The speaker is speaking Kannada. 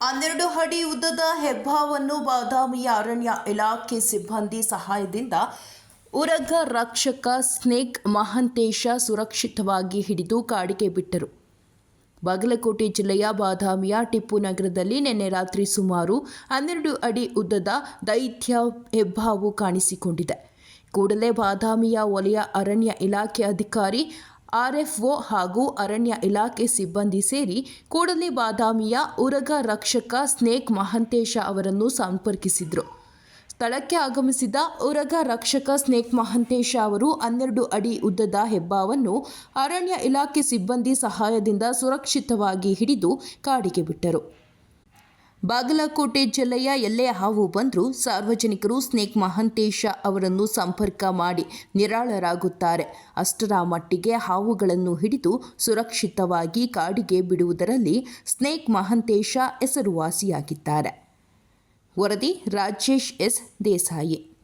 ಹನ್ನೆರಡು ಅಡಿ ಉದ್ದದ ಹೆಬ್ಬಾವನ್ನು ಬಾದಾಮಿಯ ಅರಣ್ಯ ಇಲಾಖೆ ಸಿಬ್ಬಂದಿ ಸಹಾಯದಿಂದ ಉರಗ ರಕ್ಷಕ ಸ್ನೇಕ್ ಮಹಂತೇಶ ಸುರಕ್ಷಿತವಾಗಿ ಹಿಡಿದು ಕಾಡಿಗೆ ಬಿಟ್ಟರು. ಬಾಗಲಕೋಟೆ ಜಿಲ್ಲೆಯ ಬಾದಾಮಿಯ ಟಿಪ್ಪು ನಗರದಲ್ಲಿ ನಿನ್ನೆ ರಾತ್ರಿ ಸುಮಾರು ಹನ್ನೆರಡು ಅಡಿ ಉದ್ದದ ದೈತ್ಯ ಹೆಬ್ಬಾವು ಕಾಣಿಸಿಕೊಂಡಿದೆ. ಕೂಡಲೇ ಬಾದಾಮಿಯ ವಲಯ ಅರಣ್ಯ ಇಲಾಖೆ ಅಧಿಕಾರಿ ಆರ್ಎಫ್ಒ ಹಾಗೂ ಅರಣ್ಯ ಇಲಾಖೆ ಸಿಬ್ಬಂದಿ ಸೇರಿ ಕೂಡಲಿ ಬಾದಾಮಿಯ ಉರಗ ರಕ್ಷಕ ಸ್ನೇಕ್ ಮಹಂತೇಶ ಅವರನ್ನು ಸಂಪರ್ಕಿಸಿದರು. ಸ್ಥಳಕ್ಕೆ ಆಗಮಿಸಿದ ಉರಗ ರಕ್ಷಕ ಸ್ನೇಕ್ ಮಹಂತೇಶ ಅವರು ಹನ್ನೆರಡು ಅಡಿ ಉದ್ದದ ಹೆಬ್ಬಾವನ್ನು ಅರಣ್ಯ ಇಲಾಖೆ ಸಿಬ್ಬಂದಿ ಸಹಾಯದಿಂದ ಸುರಕ್ಷಿತವಾಗಿ ಹಿಡಿದು ಕಾಡಿಗೆ ಬಿಟ್ಟರು. ಬಾಗಲಕೋಟೆ ಜಿಲ್ಲೆಯ ಎಲ್ಲೇ ಹಾವು ಬಂದರೂ ಸಾರ್ವಜನಿಕರು ಸ್ನೇಕ್ ಮಹಂತೇಶ ಅವರನ್ನು ಸಂಪರ್ಕ ಮಾಡಿ ನಿರಾಳರಾಗುತ್ತಾರೆ. ಅಷ್ಟರ ಮಟ್ಟಿಗೆ ಹಾವುಗಳನ್ನು ಹಿಡಿದು ಸುರಕ್ಷಿತವಾಗಿ ಕಾಡಿಗೆ ಬಿಡುವುದರಲ್ಲಿ ಸ್ನೇಕ್ ಮಹಂತೇಶ ಹೆಸರುವಾಸಿಯಾಗಿದ್ದಾರೆ. ವರದಿ ರಾಜೇಶ್ ಎಸ್ ದೇಸಾಯಿ.